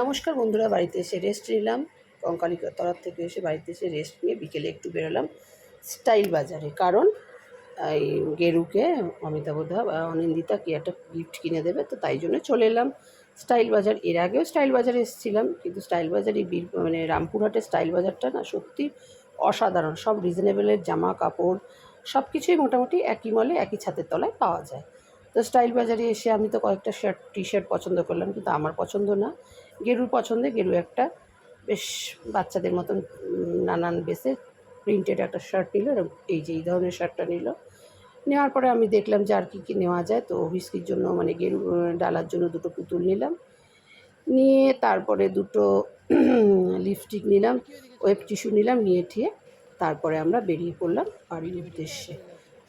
নমস্কার বন্ধুরা, বাড়িতে এসে রেস্ট নিলাম। কঙ্কালিকার তরফ থেকে এসে বাড়িতে এসে রেস্ট নিয়ে বিকেলে একটু বেরোলাম স্টাইল বাজারে। কারণ, এই গেরুকে অমিতাভদা বা অনিন্দিতা কি একটা গিফট কিনে দেবে, তো তাই জন্য চলে এলাম স্টাইল বাজার। এর আগেও স্টাইল বাজারে এসেছিলাম, কিন্তু স্টাইল বাজারই বীর মানে রামপুরহাটের স্টাইল বাজারটা না সত্যি অসাধারণ। সব রিজনেবলের জামা কাপড় সব কিছুই মোটামুটি একই মলে একই ছাদের তলায় পাওয়া যায়। তো স্টাইল বাজারে এসে আমি তো কয়েকটা শার্ট টি শার্ট পছন্দ করলাম, কিন্তু আমার পছন্দ না। গেরুর পছন্দে গেরু একটা, বেশ বাচ্চাদের মতন নানান বেসে প্রিন্টেড একটা শার্ট নিল এরকম এই যে এই ধরনের শার্টটা নিল। নেওয়ার পরে আমি দেখলাম যে আর কী কী নেওয়া যায়, তো হুইস্কির জন্য মানে গেরু ডালার জন্য দুটো পুতুল নিলাম। নিয়ে তারপরে দুটো লিপস্টিক নিলাম ওয়েব টিস্যু নিলাম, নিয়ে ঠিয়ে তারপরে আমরা বেরিয়ে পড়লাম বাড়ির উদ্দেশ্যে।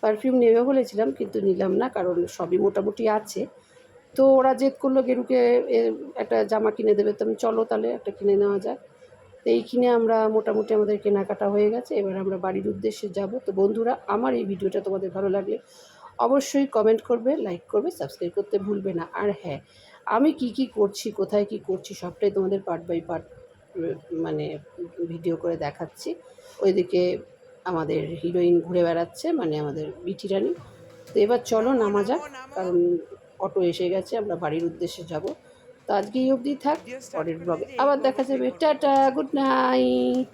পারফিউম নেবে বলেছিলাম, কিন্তু নিলাম না, কারণ সবই মোটামুটি আছে। তো ওরা জেদ করল গেরুকে একটা জামা কিনে দেবে। তো আমি, চলো তাহলে, একটা কিনে নেওয়া যাক। তো এই কিনে আমরা মোটামুটি আমাদের কেনাকাটা হয়ে গেছে। এবার আমরা বাড়ির উদ্দেশ্যে যাব। তো বন্ধুরা, আমার এই ভিডিওটা তোমাদের ভালো লাগলে অবশ্যই কমেন্ট করবে লাইক করবে সাবস্ক্রাইব করতে ভুলবে না। আর হ্যাঁ আমি কি কি করছি, কোথায় কি করছি, সবটাই তোমাদের পার্ট বাই পার্ট মানে ভিডিও করে দেখাচ্ছি। ওইদিকে আমাদের হিরোইন ঘুরে বেড়াচ্ছে মানে আমাদের বিটি রানী। তো এবার চলো নামা যাক, কারণ অটো এসে গেছে, আমরা বাড়ির উদ্দেশ্যে যাব। তো আজকে এই অবধি থাক, পরের ব্লগে আবার দেখা যাবে। Tata good night